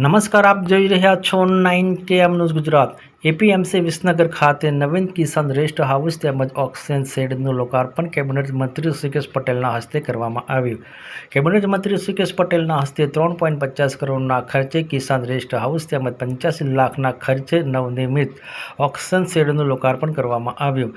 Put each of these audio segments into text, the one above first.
નમસ્કાર, આપ જોઈ રહ્યા છો nine KM news Gujarat. APMC Visnagar ખાતે નવીન કિસાન રેસ્ટ હાઉસ તેમજ ઓક્સિજન શેડનું લોકાર્પણ કેબિનેટ મંત્રી શ્રીકેશ પટેલના હસ્તે કરવામાં આવ્યું. કેબિનેટ મંત્રી શ્રીકેશ પટેલના હસ્તે ત્રણ પોઈન્ટ પચાસ કરોડના ખર્ચે કિસાન રેસ્ટ હાઉસ તેમજ પંચ્યાસી લાખના ખર્ચે નવનિર્મિત ઓક્સિજન શેડનું લોકાર્પણ કરવામાં આવ્યું.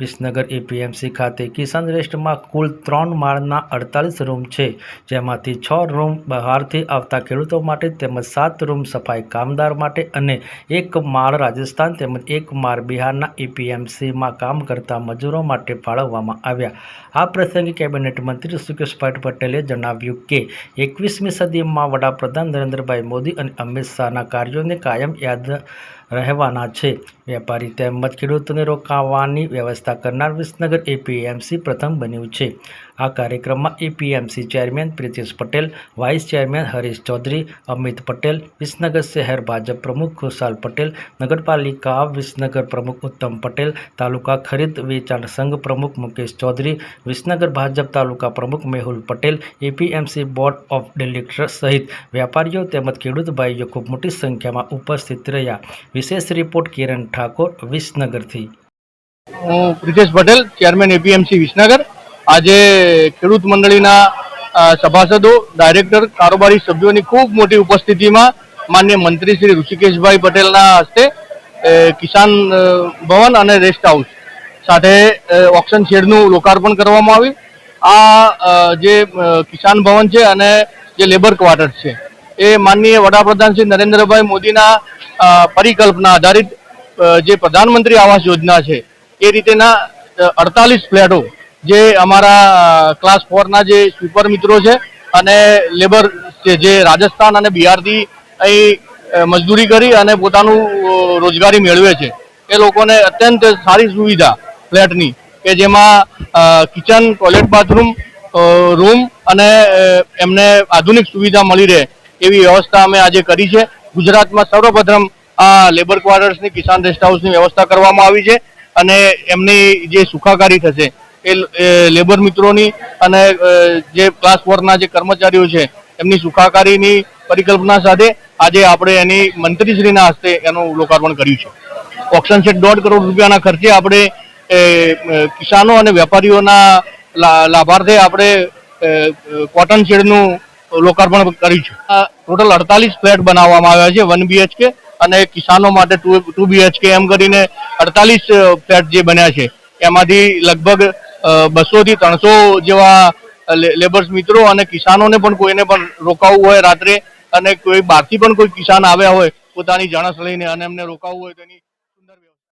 વિસનગર એપીએમસી ખાતે કિસાન રેસ્ટમાં કુલ ત્રણ માળના અડતાલીસ રૂમ છે. જેમાંથી છ રૂમ બહારથી આવતા ખેડૂતો માટે તેમજ સાત રૂમ સફાઈ કામદાર માટે અને એક માળ રાજસ્થાન તેમજ એક માળ બિહારના એપીએમસીમાં કામ કરતા મજૂરો માટે ફાળવવામાં આવ્યા. આ પ્રસંગે કેબિનેટ મંત્રી સુકેશભાઈ પટેલે જણાવ્યું કે, એકવીસમી સદીમાં વડાપ્રધાન નરેન્દ્રભાઈ મોદી અને અમિત શાહના કાર્યોને કાયમ યાદ રહેવાના છે. વેપારી તેમજ ખેડૂતોને રોકાવાની વ્યવસ્થા કરનાર વિસનગર એપીએમસી પ્રથમ બન્યું છે. આ કાર્યક્રમમાં APMC chairman Pritesh Patel vice chairman Harish Chaudhary Amit Patel Visnagar શહેર ભાજપ પ્રમુખ ખુશાલ પટેલ નગરપાલિકા વિસનગર પ્રમુખ ઉત્તમ પટેલ તાલુકા ખરીદ વેચાણ સંઘ પ્રમુખ મુકેશ ચૌધરી વિસનગર ભાજપ તાલુકા પ્રમુખ Mehul Patel APMC board of directors સહિત વેપારીઓ તેમજ ખેડૂત ભાઈઓ ખૂબ મોટી સંખ્યામાં ઉપસ્થિત રહ્યા વિશેષ રિપોર્ટ કિરણ ઠાકોર વિસનગરથી હું પ્રિતેશ પટેલ ચેરમેન એપીએમસી વિસનગર આજે ખેડૂત મંડળીના સભાસદો, ડાયરેક્ટર, કારોબારી સભ્યોની ખૂબ મોટી ઉપસ્થિતિમાં માન્ય મંત્રી શ્રી ઋષિકેશભાઈ પટેલના હસ્તે કિસાન ભવન અને રેસ્ટ હાઉસ સાથે ઓક્શન શેડનું લોકાર્પણ કરવામાં આવ્યું. આ જે કિસાન ભવન છે અને જે લેબર ક્વાર્ટર છે, એ માનનીય વડાપ્રધાન શ્રી નરેન્દ્રભાઈ મોદીના પરિકલ્પના આધારિત જે પ્રધાનમંત્રી આવાસ યોજના છે, એ રીતેના અડતાલીસ ફ્લેટો જે અમારા ક્લાસ ફોરના જે સુપર મિત્રો છે અને લેબર જે રાજસ્થાન અને બિહારથી અહીં મજદૂરી કરી અને પોતાનું રોજગારી મેળવે છે. એ લોકોને અત્યંત સારી સુવિધા ફ્લેટની કે જેમાં કિચન ટોયલેટ બાથરૂમ રૂમ અને એમને આધુનિક સુવિધા મળી રહે એવી વ્યવસ્થા અમે આજે કરી છે. ગુજરાતમાં સર્વપ્રથમ આ લેબર ક્વાર્ટર્સની કિસાન રેસ્ટ હાઉસની વ્યવસ્થા કરવામાં આવી છે અને એમની જે સુખાકારી થશે એ લેબર મિત્રોની અને જે ક્લાસ ફોરના જે કર્મચારીઓ છે, એમની સુખાકારીની પરિકલ્પના સાથે આજે આપણે એની મંત્રીશ્રીના હસ્તે એનું લોકાર્પણ કર્યું છે. ઓક્શન સેટ દોઢ કરોડ રૂપિયાના ખર્ચે આપણે કિસાનો અને વેપારીઓના લાભાર્થે આપણે કોટન શેડનું લોકાર્પણ કર્યું છે. ટોટલ અડતાલીસ ફ્લેટ બનાવવામાં આવ્યા છે વન બીએચકે અને કિસાનો માટે ટુ ટુ બીએચકે એમ કરીને અડતાલીસ ફ્લેટ જે બન્યા છે, એમાંથી લગભગ બસો થી ત્રણસો જેવા લેબર્સ મિત્રો અને કિસાનોને પણ કોઈને પણ રોકાવું હોય રાત્રે અને કોઈ બહારથી પણ કોઈ કિસાન આવ્યા હોય પોતાની જણસ લઈને અને એમને રોકાવું હોય તો એની